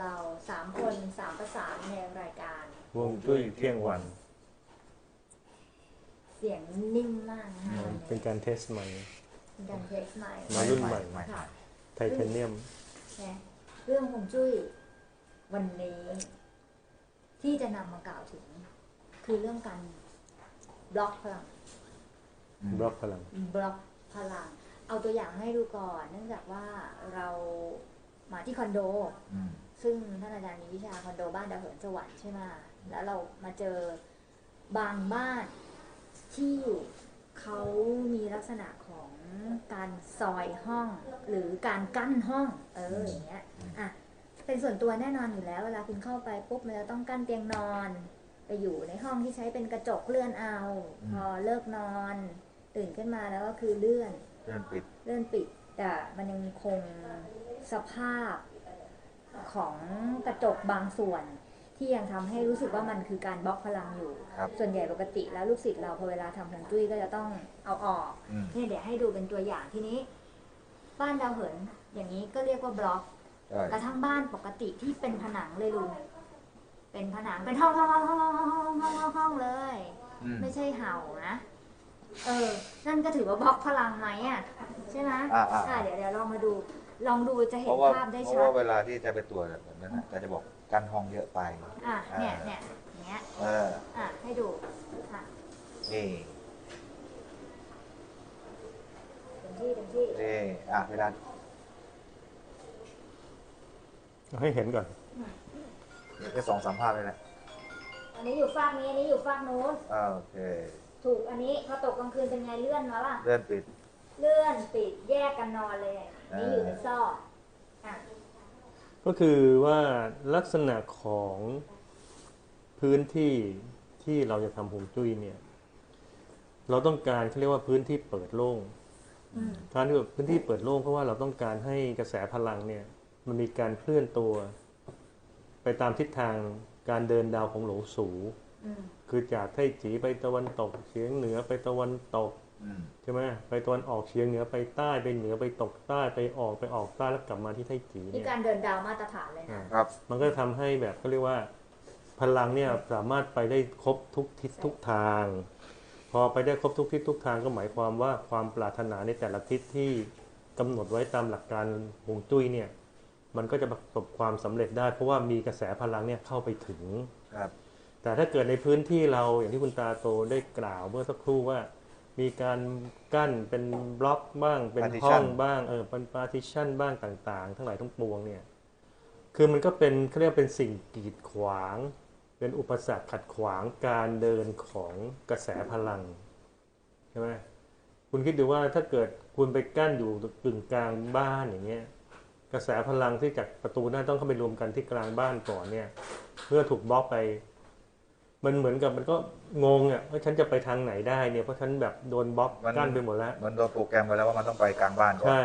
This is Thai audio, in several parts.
เราสามคนสามประสานในรายการ วงจุ้ยเที่ยงวัน เสียงนิ่มมากนะคะวันเป็นนี้การเทสใหม่ เป็นการเทสใหม่มารุ่นใหม่ ค่ะไทเทเนียม นะเรื่องของจุ้ยวันนี้ ที่จะนำมากล่าวถึง คือเรื่องการบล็อกพลัง บล็อกพลัง บล็อกพลัง เอาตัวอย่างให้ดูก่อน เนื่องจากว่าเรามาที่คอนโด อืม ซึ่งท่านอาจารย์มีวิชาคอนโดบ้านดาวเหินสวรรค์ใช่ไหมแล้วเรามาเจอบางบ้านที่เขามีลักษณะของการซอยห้อง หรือการกั้นห้อง เอออย่างเงี้ยอะเป็นส่วนตัวแน่นอนอยู่แล้วเวลาคุณเข้าไปปุ๊บมันจะต้องกั้นเตียงนอน ไปอยู่ในห้องที่ใช้เป็นกระจกเลื่อนเอา พอเลิกนอน ตื่นขึ้นมาแล้วก็คือเลื่อนเพื่อนปิดเลื่อนปิดแต่มันยังคงสภาพ ของกระจกบางส่วน ที่ยังทำให้รู้สึกว่ามันคือการบล็อกพลังอยู่ครับส่วนใหญ่ปกติแล้วลูกศิษย์เราพอเวลาทำฮวงจุ้ยก็จะต้องเอาออกอืมเนี่ยเดี๋ยวให้ดูเป็นตัวอย่างทีนี้ บ้านดาวเหินอย่างนี้ก็เรียกว่าบล็อกใช่กระทั่งบ้านปกติที่เป็นผนังเลยลุงเป็นผนังเป็นห้องห้องห้องห้องห้องห้องห้องห้องห้องเลยอืมไม่ใช่เห่านะเออ นั่นก็ถือว่าบล็อกพลังไหมอะใช่ไหมอ่าอ่าอ่าเดี๋ยวเดี๋ยวลองมาดู ลองดูจะเพเห็นราะว่าภาพได้เพชัราะดว่าเวลาที่จะไปตรวจแบบนั้นน่ะก็จะบอกกันห้องเยอะไปอะเนี่ยเนี่ยอย่างเงี้ยเอออะให้ดูอะนี่เต็มที่เต็มที่นี่อะเวลาเอาให้เห็นก่อนแค่สองสามภาพเลยแหละอันนี้อยู่ฟากนี้อันนี้อยู่ฟากนู้น อ่าโอเคถูกอันนี้พอตกกลางคืนเป็นไงเลื่อนมาป่ะเลื่อนปิด เลื่อนปิดแยกกันนอนเลยอันนี่อยู่ในซอกอะก็คือว่าลักษณะของพื้นที่ที่เราจะทำฮวงจุ้ยเนี่ย เราต้องการเขาเรียกว่าพื้นที่เปิดโล่งอืมการที่แบบพื้นที่เปิดโล่งเพราะว่าเราต้องการให้กระแสพลังเนี่ย มันมีการเคลื่อนตัว ไปตามทิศทางการเดินดาวของโหลสูอืมคือจากไทจีไปตะวันตกเฉียงเหนือไปตะวันตกอืม ใช่ไหมไปตะวันออกเฉียงเหนือไปใต้ไปเหนือไปตกใต้ไปออกไปออกใต้แล้วกลับมาที่ไทจีนี่เนี่ยการเดินดาวมาตรฐานเลยอ่านะ ครับ มันก็ทำให้แบบเขาเรียกว่า พลังเนี่ยสามารถไปได้ครบทุกทิศทุกทาง พอไปได้ครบทุกทิศทุกทางก็หมายความว่าความปรารถนาในแต่ละทิศที่กำหนดไว้ตามหลักการฮวงจุ้ยเนี่ย มันก็จะประสบความสำเร็จได้ เพราะว่ามีกระแสพลังเนี่ยเข้าไปถึง ครับ แต่ถ้าเกิดในพื้นที่เราอย่างที่คุณตาโตได้กล่าวเมื่อสักครู่ว่า มีการกั้นเป็นบล็อกบ้าง เป็นห้องบ้างเออเป็นปาร์ติชันบ้างต่าง ๆ ทั้งหลายทั้งปวงเนี่ยคือมันก็เป็นเขาเรียกว่าเป็นสิ่งกีดขวาง เป็นอุปสรรคขัดขวางการเดินของกระแสพลังใช่ไหมคุณคิดดูว่าถ้าเกิดคุณไปกั้นอยู่กึ่งกลางบ้านอย่างเงี้ยกระแสพลังที่จากประตูหน้าต้องเข้าไปรวมกันที่กลางบ้านก่อนเนี่ยเมื่อถูกบล็อกไป มันเหมือนกับมันก็งงอะว่าฉันจะไปทางไหนได้เนี่ยเพราะฉันแบบโดนบล็อกมันกั้นไปหมดแล้วมันโดนโปรแกรมไว้แล้วว่ามันต้องไปกลางบ้านก่อนใช่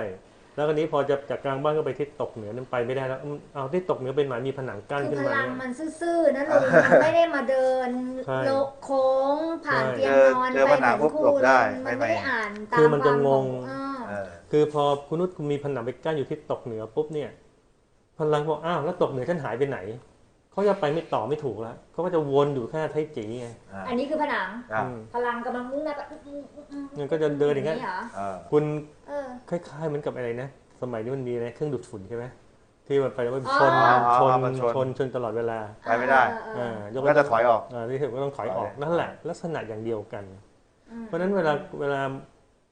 แล้วก็นี้พอจะจากกลางบ้านก็ไปทิศตกเหนือนั้นไปไม่ได้แล้วอืมเอาทิศตกเหนือเป็นหมายมีผนังกั้นคือขึ้นพมาลังเนี่ยมันซื่อๆนะลุงมันไม่ได้มาเดินใช่โลกโค้งผ่านใช่เตียงนอนเจอไปปัญเหหามือนปุ๊บครูหลบเลได้ยมันไม่ได้อ่านตามคือมันจะงงความของเออคือพอคุณนุชมีผนังไปกั้นอยู่ทิศตกเหนือปุ๊บเนี่ย พลังบอกอ้าวแล้วตกเหนือฉันหายไปไหน เขาจะไปไม่ต่อไม่ถูกแล้วเขาก็จะวนอยู่แค่ไทจีไงอ่าอันนี้คือผนัง ครับอืมพลังกำลังมุ่งหน้าไปอืมอืมอืมมันก็จะเดินอย่างนี้เงี้ยเหรอเออคุณเออ คล้ายๆเหมือนกับอะไรนะ สมัยนี้มันมีอะไรเครื่องดูดฝุ่นใช่ไหมที่มันไปแล้วมันอ๋อชนอ๋อชนมันชน ชนชนตลอดเวลาไปไม่ได้ เออเออ่าอยกก็เว้นจะถอยออก อ่าที่ถือว่าต้องถอยออกถอยนั่นแหละ ลักษณะอย่างเดียวกันอืมเพราะฉะนั้นเวลาเวลา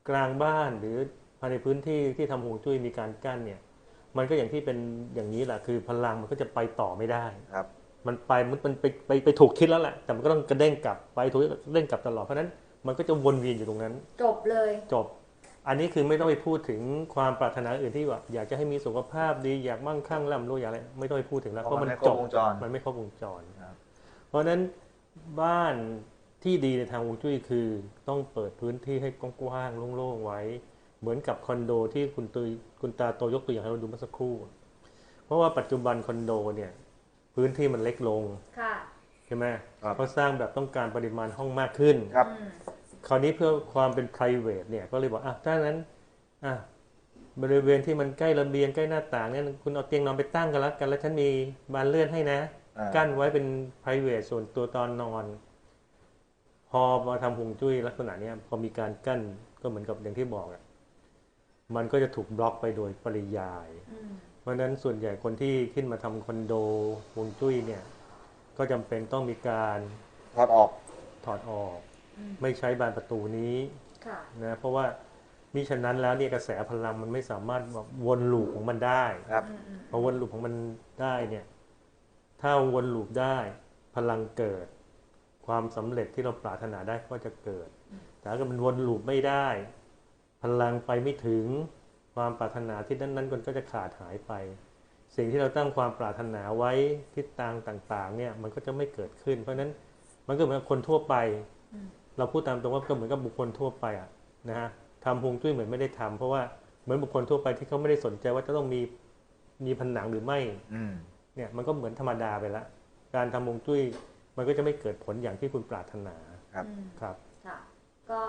กลางบ้านหรือภายในพื้นที่ที่ทำฮวงจุ้ยมีการกั้นเนี่ย มันก็อย่างที่เป็นอย่างนี้แหละคือพลังมันก็จะไปต่อไม่ได้ครับ มันไปมันมันไปไปไปถูกทิศแล้วแหละแต่มันก็ต้องกระเด้งกลับไปถูกเด้งกลับตลอดเพราะฉะนั้นมันก็จะวนเวียนอยู่ตรงนั้น จบเลย จบ อันนี้คือไม่ต้องไปพูดถึงความปรารถนาอื่นที่ว่าอยากจะให้มีสุขภาพดีอยากมั่งคั่งร่ำรวยอยากอะไรไม่ต้องไปพูดถึงแล้วเพเพราะราะมัมันนไม่ครจบบวงจรมันไม่ครบวงจรครับเพราะฉะนั้นบ้านที่ดีในทางฮวงจุ้ยคือ ต้องเปิดพื้นที่ให้กว้างๆโล่งๆไว้ เหมือนกับคอนโดที่คุณตุยคุณตาโตยกตัวอย่างให้เราดูเมื่อสักครู่ เพราะว่าปัจจุบันคอนโดเนี่ย พื้นที่มันเล็กลงค่ะใช่ไหมครับเขาสร้างแบบต้องการปริมาณห้องมากขึ้นครับอืมคราวนี้เพื่อความเป็น p r i v a t เนี่ยก็เลยบอกอะถ้างั้นอะบริเวณที่มันใกล้ระเบียงใกล้หน้าต่างเนี่ยคุณเอาเตียงนอนไปตั้งกันแล้วกัน แล้วฉันมีบานเลื่อนให้นะอ่ากั้นไว้เป็น p r i v a t ส่วนตัวตอนนอน พอมาทำฮวงจุ้ยลักษณะเนี้ยพอมีการกั้นก็เหมือนกับอย่างที่บอกอะ มันก็จะถูกบล็อกไปโดยปริยายอืมเพราะฉะนั้นส่วนใหญ่คนที่ขึ้นมาทำคอนโดฮวงจุ้ยเนี่ย ก็จำเป็นต้องมีการถอดออกถอดออกอืมไม่ใช้บานประตูนี้ค่ะนะเพราะว่ามิฉะนั้นแล้วเนี่ยกระแสพลังมันไม่สามารถแบบวนลูปของมันได้ครับอืมอืมพอวนลูปของมันได้เนี่ย ถ้าวนลูปได้พลังเกิด ความสำเร็จที่เราปรารถนาได้ก็จะเกิด แต่ถ้าเกิดมันวนลูปไม่ได้ พลังไปไม่ถึงความปรารถนาที่นั้นๆก็จะขาดหายไป สิ่งที่เราตั้งความปรารถนาไว้ทิศทางต่างๆ เนี่ยมันก็จะไม่เกิดขึ้น เพราะฉะนั้นมันก็เหมือนกับคนทั่วไปอืมเราพูดตามตรงว่าก็เหมือนกับบุคคลทั่วไปอะนะฮะทำฮวงจุ้ยเหมือนไม่ได้ทำเพราะว่าเหมือนบุคคลทั่วไปที่เขาไม่ได้สนใจว่าจะต้องมีมีผนังหรือไม่อืมเนี่ยมันก็เหมือนธรรมดาไปละ การทำฮวงจุ้ยมันก็จะไม่เกิดผลอย่างที่คุณปรารถนาครับอืมครับค่ะ ก็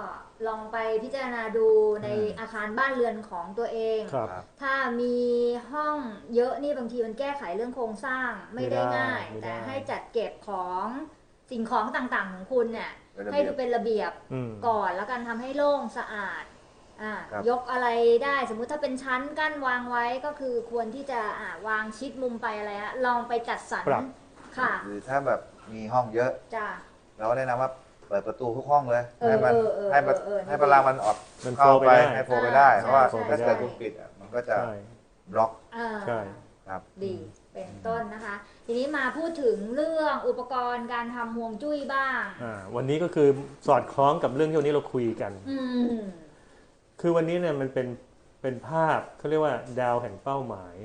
ลองไปพิจารณาดูในอืมอาคารบ้านเรือนของตัวเองครับครับ ถ้ามีห้องเยอะนี่บางทีมันแก้ไขเรื่องโครงสร้างไม่ได้ไม่ได้ง่าย ไม่ได้ แต่ให้จัดเก็บของสิ่งของต่างๆของคุณเนี่ยเป็นระให้เบียดูบเป็นระเบียบอืม ก่อนแล้วกันทำให้โล่งสะอาดอ่าครับ ยกอะไรได้สมมุติถ้าเป็นชั้นกั้นวางไว้ก็คือควรที่จะอ่าวางชิดมุมไปอะไรฮะลองไปจัดสรรปรับ ค่ะหรือถ้าแบบมีห้องเยอะ จ้าเราก็แนะนำว่าเปิดประตูทุกห้องเลยเออให้มันเออเออให้มันเออเออให้พลังมันออกมันเข้าโฟลว์ไปไปได้ให้โฟลว์ไปได้อ่าเพราะว่าใช่ถ้าใช่เกิดคุณปิดอะมันก็จะใช่บล็อกอ่าใช่ครับดีเป็นต้นนะคะ ทีนี้มาพูดถึงเรื่องอุปกรณ์การทำห่วงจุ้ยบ้างอ่าวันนี้ก็คือสอดคล้องกับเรื่องที่วันนี้เราคุยกันอืมคือวันนี้เนี่ยมันเป็นเป็นภาพเขาเรียกว่า ดาวแห่งเป้าหมาย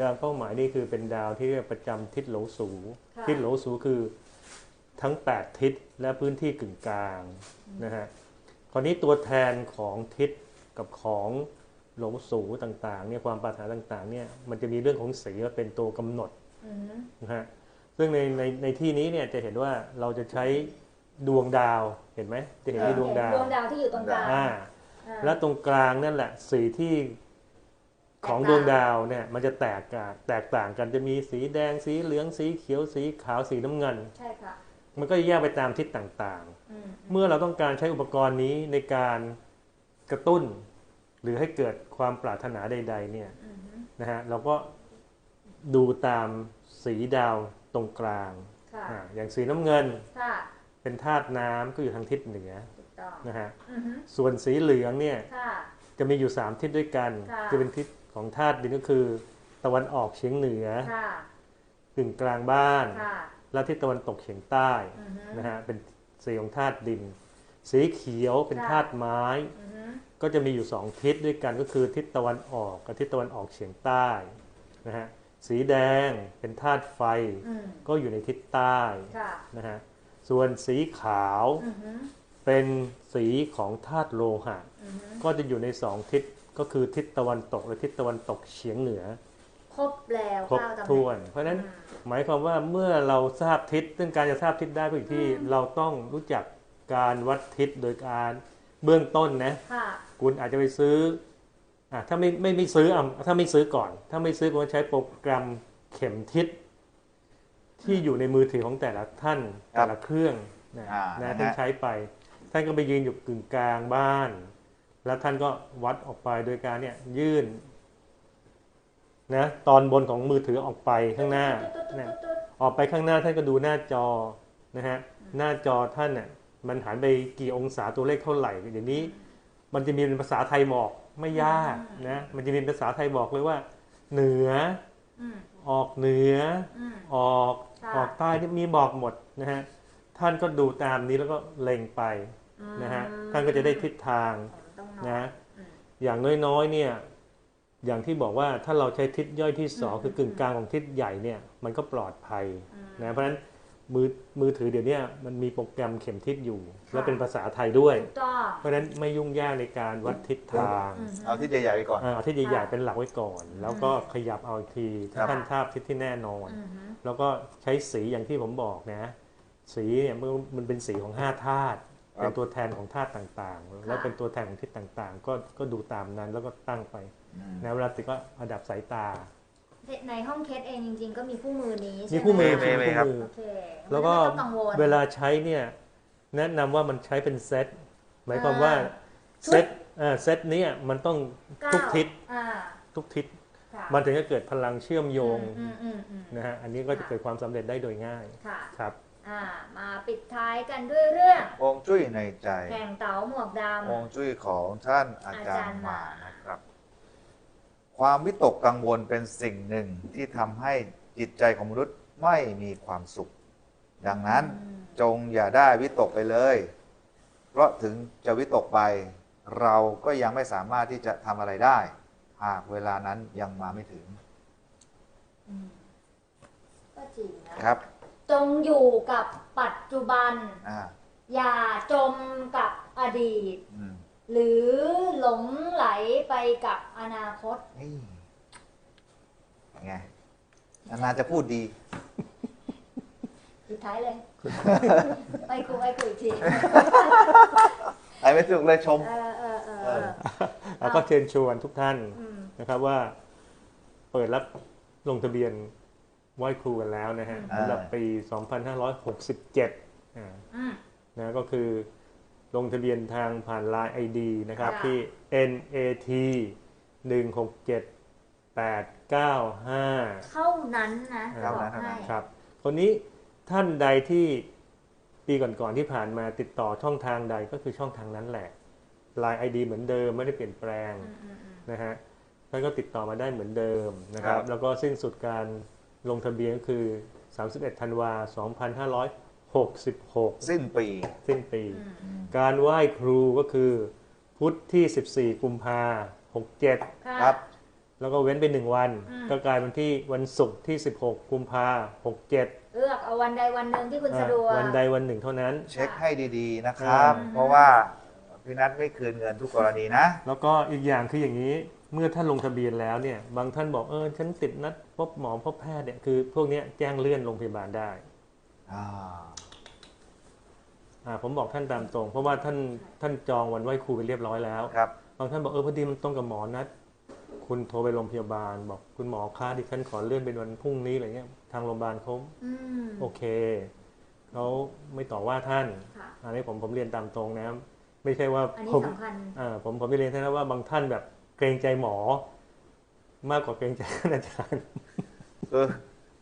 ดาวเป้าหมายนี่คือเป็นดาวที่เรียกประจำทิศโหลสูค่ะทิศโหลสูคือ ทั้ง 8 ทิศและพื้นที่กึ่งกลางนะฮะคราวนี้ตัวแทนของทิศกับของโหลสูต่างๆเนี่ยความปรารถนาต่างๆเนี่ยมันจะมีเรื่องของสีมาเป็นตัวกำหนดอืมนะฮะซึ่งในในในที่นี้เนี่ยจะเห็นว่าเราจะใช้ดวงดาวเห็นไหมจะเห็นมีดวงดาวดวงดาวที่อยู่ตรงกลางอ่าอ่าและตรงกลางนั่นแหละสีที่ของแตกดต่างวงดาวเนี่ยมันจะแตกต่างแตกต่างกันจะมีสีแดงสีเหลืองสีเขียวสีขาวสีน้ำเงินใช่ค่ะ มันก็จะแยกไปตามทิศต่างอืมๆเมื่อเราต้องการใช้อุปกรณ์นี้ในการกระตุ้น หรือให้เกิดความปรารถนาใด ๆ เนี่ยอืมนะฮะเราก็ดูตามสีดาวตรงกลางค่ะอ่าอย่างสีน้ำเงินค่ะเป็นธาตุน้ำก็อยู่ทางทิศเหนือถูกต้องนะฮะอือฮึส่วนสีเหลืองเนี่ยค่ะจะมีอยู่ 3 ทิศด้วยกันค่ะจะเป็นทิศของธาตุดินก็คือ ตะวันออกเฉียงเหนือค่ะกึ่งกลางบ้านค่ะ และทิศตะวันตกเฉียงใต้อือฮึนะฮะเป็นสีของธาตุดิน สีเขียวเป็นค่ะธาตุไม้อือฮึก็จะมีอยู่2ทิศด้วยกันก็คือทิศตะวันออกกับทิศตะวันออกเฉียงใต้นะฮะสีแดงเป็นธาตุไฟอืมก็อยู่ในทิศใต้ค่ะนะฮะส่วนสีขาวอือฮึเป็นสีของธาตุโลหะอือฮึก็จะอยู่ในสองทิศก็คือทิศตะวันตกและทิศตะวันตกเฉียงเหนือ ครบแล้วครบเก้าตำแหน่งถ้วน เพราะฉะนั้นอืมหมายความว่าเมื่อเราทราบทิศซึ่งการจะทราบทิศได้ก็อยู่ที่เราต้องรู้จักการวัดทิศโดยการเบื้องต้นนะค่ะคุณอาจจะไปซื้ออะถ้าไม่ไม่ไม่ซื้ออะถ้าไม่ซื้อก่อน ถ้าไม่ซื้อคุณก็ใช้โปรแกรมเข็มทิศ ที่อยู่ในมือถือของแต่ละท่านครับแต่ละเครื่องนะอ่านะนะฮะท่านใช้ไป ท่านก็ไปยืนอยู่กึ่งกลางบ้าน แล้วท่านก็วัดออกไปโดยการเนี่ยยื่น นะตอนบนของมือถือออกไปข้างหน้านะออกไปข้างหน้าท่านก็ดูหน้าจอนะฮะหน้าจอท่านเนี่ยมันหันไปกี่องศาตัวเลขเท่าไหร่เดี๋ยวนี้ มันจะมีเป็นภาษาไทยบอกไม่ยากนะมันจะมีภาษาไทยบอกเลยว่า เหนืออืมออกเหนืออืมออกค่ะออกใต้ที่มีบอกหมดนะฮะท่านก็ดูตามนี้แล้วก็เล็งไปนะฮะท่านก็จะได้ทิศทางต้องนอนนะอืมอย่างน้อยๆเนี่ย อย่างที่บอกว่าถ้าเราใช้ทิศย่อยที่สองอืมคือกึ่งกลางของทิศใหญ่เนี่ยมันก็ปลอดภัยอืมนะเพราะฉะนั้นมือมือถือเดี๋ยวเนี้มันมีโปรแกรมเข็มทิศอยู่ค่ะและเป็นภาษาไทยด้วยถูกต้องเพราะฉะนั้นไม่ยุ่งยากในการวัดทิศทางอืมเอาที่ใหญ่ๆไปก่อนอ่าเอาทิศใหญ่ค่ะๆเป็นหลักไว้ก่อน แล้วก็ขยับเอาอีกทีถ้าครับท่านทราบทิศที่แน่นอนอืมฮึแล้วก็ใช้สีอย่างที่ผมบอกนะ สีเนี่ยมันมันเป็นสีของห้าธาตุครับ เป็นตัวแทนของธาตุต่างๆ แล้วเป็นตัวแทนของทิศต่างๆ ก็ก็ดูตามนั้นแล้วก็ตั้งไปออืมนะเวลาติดก็ระดับสายตา ในห้องเคสเองจริงๆ ก็มีคู่มือนี้ใช่มีไหคู่มือมีมีมีคู่ครับมือโอเคแล้วก็ไม่ต้องกังวลเวลาใช้เนี่ยแนะนำว่ามันใช้เป็นเซตหมายความว่าชุดเซตอ่าเซตเนี้มันต้องเก้าทุกทิศอ่าทุกทิศค่ะมันถึงจะเกิดพลังเชื่อมโยงอืมอืมอืมนะฮะอันนี้ก็จะเกิดความสำเร็จได้โดยง่ายค่ะครับ อ่ามาปิดท้ายกันด้วยเรื่องฮวงจุ้ยในใจแข่งเต๋าหมวกดฮวงจุ้ยของท่านอาจารอาจารย์ย์หหมามานะครับ ความวิตกกังวลเป็นสิ่งหนึ่งที่ทำให้จิตใจของมนุษย์ไม่มีความสุข ดังำนั้นอืมจงอย่าได้วิตกไปเลย เพราะถึงจะวิตกไป เราก็ยังไม่สามารถที่จะทำอะไรได้ หากเวลานั้นยังมาไม่ถึงอืมก็จริงนะครับจ งอยู่กับปัจจุบัน อ่าอย่าจมกับอดีต อืมหรือหลงไหลไปกับอนาคต นี่ไงนานๆจะพูดดี สุดท้ายเลย ไปครูไปครูอีกทีไอ้ไม่ถูกเลยชม เออเออเออเออ แล้วก็เชิญชวนทุกท่านอืมนะครับว่า เปิดรับลงทะเบียน ไหว้ครูกันแล้วนะฮะอ่าสำหรับปี 2567อ่าอืมนะก็คือลงทะเบียนทางผ่าน Line ID นะครับค่ะที่ NAT 167895 เท่านั้นนะจะเท่าบอนั้กนเท่านั้ให้นครับคนนี้ท่านใดที่ปีก่อนๆที่ผ่านมาติดต่อช่องทางใดก็คือช่องทางนั้นแหละ Line ID เหมือนเดิมไม่ได้เปลี่ยนแปลงอืมอืมอืมนะฮะท่านก็ติดต่อมาได้เหมือนเดิมนะครับครับแล้วก็สิ้นสุดการ ลงทะเบียนก็คือ 31 ธันวา 2566 สิ้นปี สิ้นปีอืมการไหว้ครูก็คือ พุธที่ 14 กุมภา67ค่ะครับ แล้วก็เว้นไปหนึ่งวันอืมก็กลายเป็นที่วันศุกร์ที่ 16 กุมภา67 เลือกเอาวันใดวันหนึ่งที่คุณสะดวก วันใดวันหนึ่งเท่านั้น เช็คให้ดีๆนะครับอืมเพราะว่าพี่นัทไม่คืนเงินทุกกรณีนะ แล้วก็อีกอย่างคืออย่างนี้ เมื่อท่านลงทะเบียนแล้วเนี่ยบางท่านบอกเออฉันติดนัดพบหมอพบแพทย์เนี่ยคือพวกเนี้ยแจ้งเลื่อนโรงพยาบาลได้อ่าอ่าผมบอกท่านตามตรง เพราะว่าท่านท่านจองวันไหว้ครูไปเรียบร้อยแล้วครับบางท่านบอกเออพอดีมันตรงกับหมอนัด คุณโทรไปโรงพยาบาล บอกคุณหมอคะดิฉันขอเลื่อนเป็นวันพรุ่งนี้อะไรเงี้ยทางโรงพยาบาลเขาอืมโอเคเขาไม่ต่อว่าท่านค่ะอันนี้ผมผมเรียนตามตรงนะไม่ใช่ว่าอันนี้ผมสำคัญอ่าผมผมจะเรียนท่านนะว่าบางท่านแบบ เกรงใจหมอ มากกว่าเกรงใจท่านอาจารย์คือ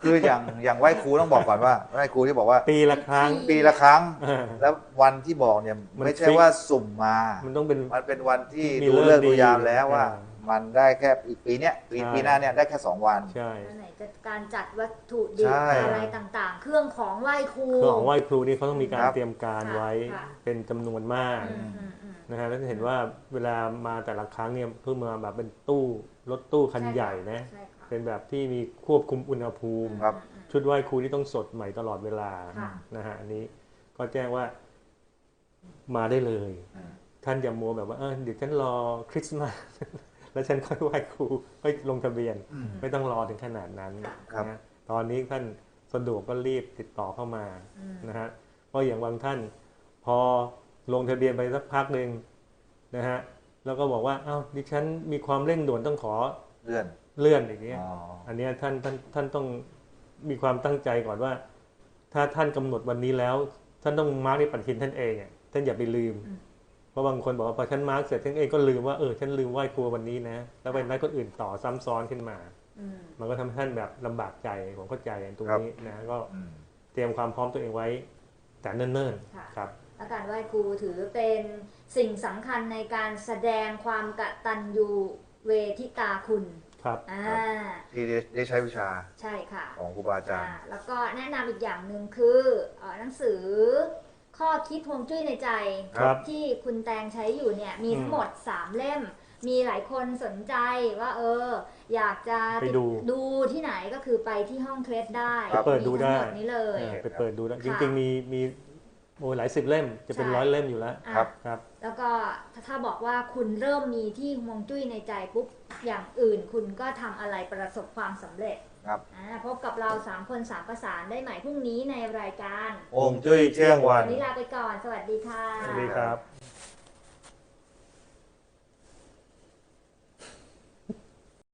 คืออย่างอย่างไหว้ครูต้องบอกก่อนว่าไหว้ครูที่บอกว่า ปีละครั้ง ปีละครั้งอ่าแล้ววันที่บอกเนี่ยมันไม่ใช่ฟิกว่าสุ่มมา มันต้องเป็นมันเป็นวันที่มีดูเลิเลิกกดีดูยามแล้วว่าอ่า มันได้แค่อีกปีเนี้ยปีใช่ปีหน้าเนี่ยได้แค่สองวันใช่แล้วไหนจะการจัดวัตถุดิบใช่อะไรต่างๆ เครื่องของไหว้ครูเครื่องของไหว้ครูนี่เขาต้องมีการครับเตรียมการไว้ค่ะเป็นจำนวนมากอืมอืมอืม นะฮะแล้วจะเห็นว่าเวลามาแต่ละครั้งเนี่ยเพิ่มมาแบบเป็นตู้รถตู้คันใหญ่นะใช่ค่ะเป็นแบบที่มีควบคุมอุณหภูมิ ครับอืมชุดไหว้ครูที่ต้องสดใหม่ตลอดเวลาค่ะ นะฮะอันนี้ก็แจ้งว่ามาได้เลยอืมท่านอย่ามัวแบบว่าเออเดี๋ยวฉันรอคริสต์มาส แล้วฉันค่อยไหว้ครูค่อยลงทะเบียน อืม ไม่ต้องรอถึงขนาดนั้นครับ นะตอนนี้ท่านสะดวกก็รีบติดต่อเข้ามาอืม นะฮะเพราะอย่างบางท่านพอ ลงทะเบียนไปสักพักหนึ่งนะฮะแล้วก็บอกว่าอ้าวดิฉันมีความเร่งด่วนต้องขอเลื่อนเลื่อนอย่างเงี้ยอ๋ออันเนี้ยท่านท่านท่านต้องมีความตั้งใจก่อนว่า ถ้าท่านกำหนดวันนี้แล้ว ท่านต้องมาร์กในปฏิทินท่านเองอะท่านอย่าไปลืมอืมเพราะบางคนบอกว่าพอฉันมาร์กเสร็จท่านเองก็ลืมว่าเออฉันลืมไหว้ครูวันนี้นะ แล้วไปนัดคนอื่นต่อซ้ำซ้อนขึ้นมาอืมมันก็ทำให้ท่านแบบลำบากใจผมเข้าใจตรงนี้นะก็อืมเตรียมความพร้อมตัวเองไว้ แต่เนิ่นค่ะๆครับ และการไหว้ครูถือเป็นสิ่งสำคัญในการแสดงความกตัญญูเวทิตาคุณครับอ่าที่ได้ได้ใช้วิชาใช่ค่ะ ของครูบาอาจารย์อ่าแล้วก็แนะนำอีกอย่างหนึ่งคือเอ่อหนังสือข้อคิดฮวงจุ้ยในใจครับที่คุณแตงใช้อยู่เนี่ยมีทั้งหมด 3 เล่ม มีหลายคนสนใจว่าเออ อยากจะไปดูดูที่ไหนก็คือไปที่ห้องเคลสได้ครับเปิดดูได้มีทั้งหมดนี้เลยเออไปเปิดดูแล้วจค่ะริงๆมีมี โอ้ยหลายสิบเล่มจะเป็นใช่ ร้อยเล่มอยู่แล้วอะครับ ครับ แล้วก็ถ้าถ้าบอกว่าคุณเริ่มมีที่ฮวงจุ้ยในใจปุ๊บอย่างอื่น คุณก็ทำอะไรประสบความสำเร็จครับ อ่าพบกับเรา 3 คน 3 ประสานได้ใหม่พรุ่งนี้ในรายการองค์จุ้ยเที่ยงวัวันนนี้ลาไปก่อน สวัสดีค่ะ สวัสดีครับ